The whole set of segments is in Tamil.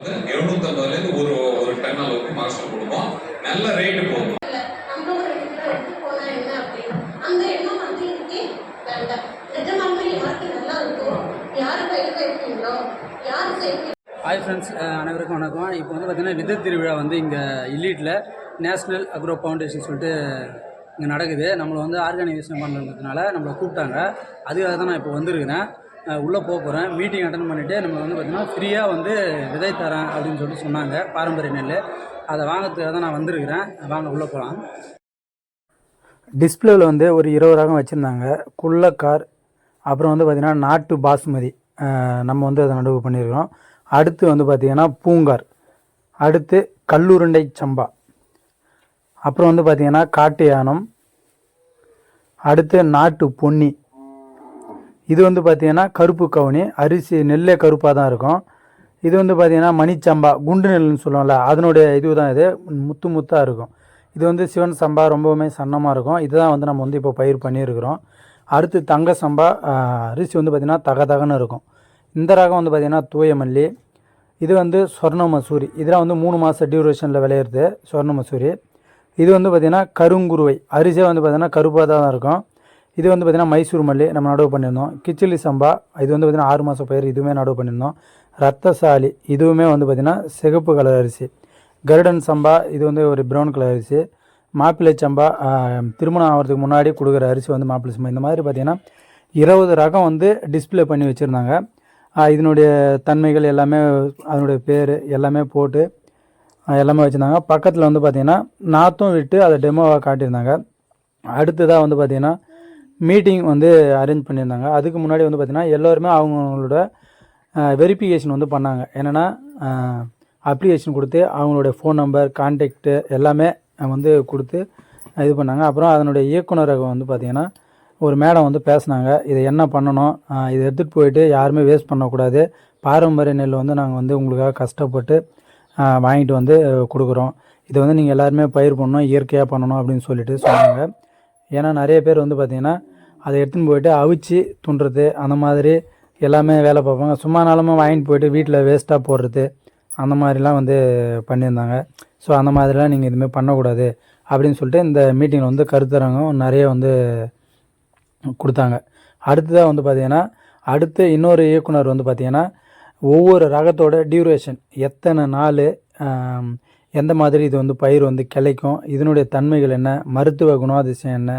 எழுநூத்தம்பதுலேருந்து ஒரு ஒரு டன் அளவுக்கு மகசூல் கொடுக்கும் நல்ல ரேட்டு போகும் ஹாய் ஃப்ரெண்ட்ஸ் அனைவருக்கும் வணக்கம். இப்போ வந்து பார்த்திங்கன்னா விதை திருவிழா வந்து இங்கே இல்லீட்டில் நேஷ்னல் அக்ரோ ஃபவுண்டேஷன் சொல்லிட்டு இங்கே நடக்குது. நம்மளை வந்து ஆர்கனைசேஷன் பண்ணுறதுனால நம்மளை கூப்பிட்டாங்க. அதுக்காக தான் நான் இப்போ வந்திருக்கிறேன். உள்ளே போக போகிறேன் மீட்டிங் அட்டன் பண்ணிவிட்டு நம்ம வந்து பார்த்திங்கன்னா ஃப்ரீயாக வந்து விதை தரேன் அப்படின்னு சொல்லிட்டு சொன்னாங்க. பாரம்பரிய நெல் அதை வாங்கிறதுக்காக தான் நான் வந்திருக்கிறேன். வாங்க உள்ளே போகலாம் டிஸ்பிளேவில் வந்து ஒரு இருபது ரகம் வச்சுருந்தாங்க. குள்ளக்கார் அப்புறம் வந்து பார்த்திங்கன்னா நாட்டு பாசுமதி. நம்ம வந்து அதை நடவு பண்ணியிருக்கிறோம். அடுத்து வந்து பார்த்திங்கன்னா பூங்கார். அடுத்து கல்லுருண்டை சம்பா. அப்புறம் வந்து பார்த்திங்கன்னா காட்டு யானம். அடுத்து நாட்டு பொன்னி. இது வந்து பார்த்திங்கன்னா கருப்பு கவுனி. அரிசி நெல்லே கருப்பாக தான் இருக்கும். இது வந்து பார்த்திங்கன்னா மணிச்சம்பா குண்டு நெல்லுன்னு சொல்லுவோம்ல அதனுடைய இது தான் இது. முத்து முத்தாக இருக்கும். இது வந்து சிவன் சம்பா ரொம்பவுமே சன்னமாக இருக்கும். இதுதான் வந்து நம்ம வந்து இப்போ பயிர் பண்ணியிருக்கிறோம். அடுத்து தங்க சம்பா அரிசி வந்து பார்த்திங்கன்னா தக தகன்னு இருக்கும். இந்த ரகம் வந்து பார்த்திங்கன்னா தூய மல்லி இது வந்து சொர்ண மசூரி. இதெல்லாம் வந்து மூணு மாதம் டியூரேஷனில் விளையிறது சொர்ண மசூரி. இது வந்து பார்த்திங்கன்னா கருங்குருவை. அரிசியாக வந்து பார்த்திங்கன்னா கருப்பாக தான் இருக்கும். இது வந்து பார்த்திங்கன்னா மைசூர் மல்லி நம்ம நடவு பண்ணியிருந்தோம். கிச்சிலி சம்பா இது வந்து பார்த்திங்கன்னா ஆறு மாதம் பயிர் இதுவுமே நடவு பண்ணியிருந்தோம். ரத்தசாலி இதுவுமே வந்து பார்த்திங்கன்னா சிகப்பு கலர் அரிசி. கருடன் சம்பா இது வந்து ஒரு ப்ரௌன் கலர் அரிசி. மாப்பிள்ளை சம்பா திருமணம் ஆகிறதுக்கு முன்னாடி கொடுக்குற அரிசி வந்து மாப்பிள்ளை சம்பா. இந்த மாதிரி பார்த்திங்கன்னா இருபது ரகம் வந்து டிஸ்பிளே பண்ணி வச்சுருந்தாங்க. இதனுடைய தன்மைகள் எல்லாமே அதனுடைய பேர் எல்லாமே போட்டு எல்லாமே வச்சுருந்தாங்க. பக்கத்தில் வந்து பார்த்திங்கன்னா நாற்றும் விட்டு அதை டெமோவாக காட்டியிருந்தாங்க. அடுத்ததாக வந்து பார்த்திங்கன்னா மீட்டிங் வந்து அரேஞ்ச் பண்ணியிருந்தாங்க. அதுக்கு முன்னாடி வந்து பார்த்திங்கன்னா எல்லோருமே அவங்களோட வெரிஃபிகேஷன் வந்து பண்ணாங்க. என்னென்னா அப்ளிகேஷன் கொடுத்து அவங்களுடைய ஃபோன் நம்பர் கான்டாக்ட்டு எல்லாமே வந்து கொடுத்து இது பண்ணாங்க. அப்புறம் அதனுடைய இயக்குனரக வந்து பார்த்திங்கன்னா ஒரு மேடம் வந்து பேசுனாங்க. இதை என்ன பண்ணணும்? இதை எடுத்துகிட்டு போயிட்டு யாருமே வேஸ்ட் பண்ணக்கூடாது. பாரம்பரிய நெல் வந்து நாங்கள் வந்து உங்களுக்காக கஷ்டப்பட்டு வாங்கிட்டு வந்து கொடுக்குறோம். இதை வந்து நீங்கள் எல்லாருமே பயிர் பண்ணணும் இயற்கையாக பண்ணணும் அப்படின்னு சொல்லிட்டு சொன்னாங்க. ஏன்னா நிறைய பேர் வந்து பார்த்திங்கன்னா அதை எடுத்துன்னு போயிட்டு அவிச்சு துண்டுறது அந்த மாதிரி எல்லாமே வேலை பார்ப்பாங்க. சும்மா நாளமாக வாங்கிட்டு போயிட்டு வீட்டில் வேஸ்ட்டாக போடுறது அந்த மாதிரிலாம் வந்து பண்ணியிருந்தாங்க. ஸோ அந்த மாதிரிலாம் நீங்கள் இதுமாதிரி பண்ணக்கூடாது அப்படின்னு சொல்லிட்டு இந்த மீட்டிங்கில் வந்து கருத்தரங்கம் நிறைய வந்து கொடுத்தாங்க. அடுத்ததாக வந்து பார்த்திங்கன்னா அடுத்து இன்னொரு இயக்குனர் வந்து பார்த்திங்கன்னா ஒவ்வொரு ரகத்தோட டியூரேஷன் எத்தனை நாள் எந்த மாதிரி இது வந்து பயிர் வந்து கிளைக்கும் இதனுடைய தன்மைகள் என்ன மருத்துவ குணாதிசயம் என்ன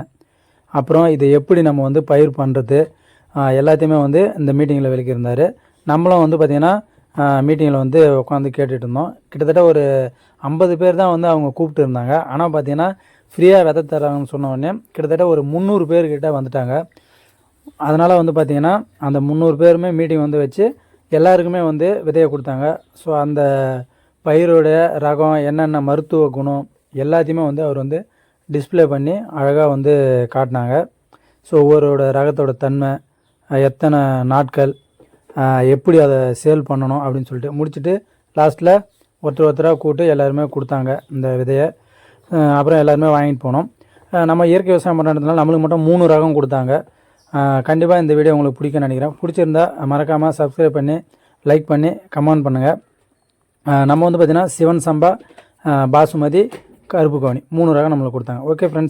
அப்புறம் இதை எப்படி நம்ம வந்து பயிர் பண்ணுறது எல்லாத்தையுமே வந்து இந்த மீட்டிங்கில் விளக்கியிருந்தார். நம்மளும் வந்து பார்த்திங்கன்னா மீட்டிங்கில் வந்து உட்காந்து கேட்டுட்டு இருந்தோம். கிட்டத்தட்ட ஒரு ஐம்பது பேர் தான் வந்து அவங்க கூப்பிட்டு இருந்தாங்க. ஆனால் பார்த்தீங்கன்னா ஃப்ரீயாக விதை தராங்கன்னு சொன்ன உடனே கிட்டத்தட்ட ஒரு முந்நூறு பேர்கிட்ட வந்துட்டாங்க. அதனால் வந்து பார்த்திங்கன்னா அந்த முந்நூறு பேருமே மீட்டிங் வந்து வச்சு எல்லாருக்குமே வந்து விதையை கொடுத்தாங்க. ஸோ அந்த பயிரோடைய ரகம் என்னென்ன மருத்துவ குணம் எல்லாத்தையுமே வந்து அவர் வந்து டிஸ்ப்ளே பண்ணி அழகாக வந்து காட்டினாங்க. ஸோ ஒவ்வொருவோட ரகத்தோட தன்மை எத்தனை நாட்கள் எப்படி அதை சேல் பண்ணணும் அப்படின்னு சொல்லிட்டு முடிச்சுட்டு லாஸ்ட்டில் ஒருத்தர் ஒருத்தராக கூப்பிட்டு எல்லாருமே கொடுத்தாங்க இந்த விதையை. அப்புறம் எல்லாருமே வாங்கிட்டு போனோம். நம்ம இயற்கை விவசாயம் பண்ணுறதுனால நம்மளுக்கு மட்டும் மூணு ரகம் கொடுத்தாங்க. கண்டிப்பாக இந்த வீடியோ உங்களுக்கு பிடிக்கும்னு நினைக்கிறேன். பிடிச்சிருந்தா மறக்காமல் சப்ஸ்கிரைப் பண்ணி லைக் பண்ணி கமெண்ட் பண்ணுங்கள் நம்ம வந்து பார்த்திங்கன்னா சிவன் சம்பா பாசுமதி கருப்பு கவுனி. மூணு ரகம் நம்மளுக்கு கொடுத்தாங்க. Okay friends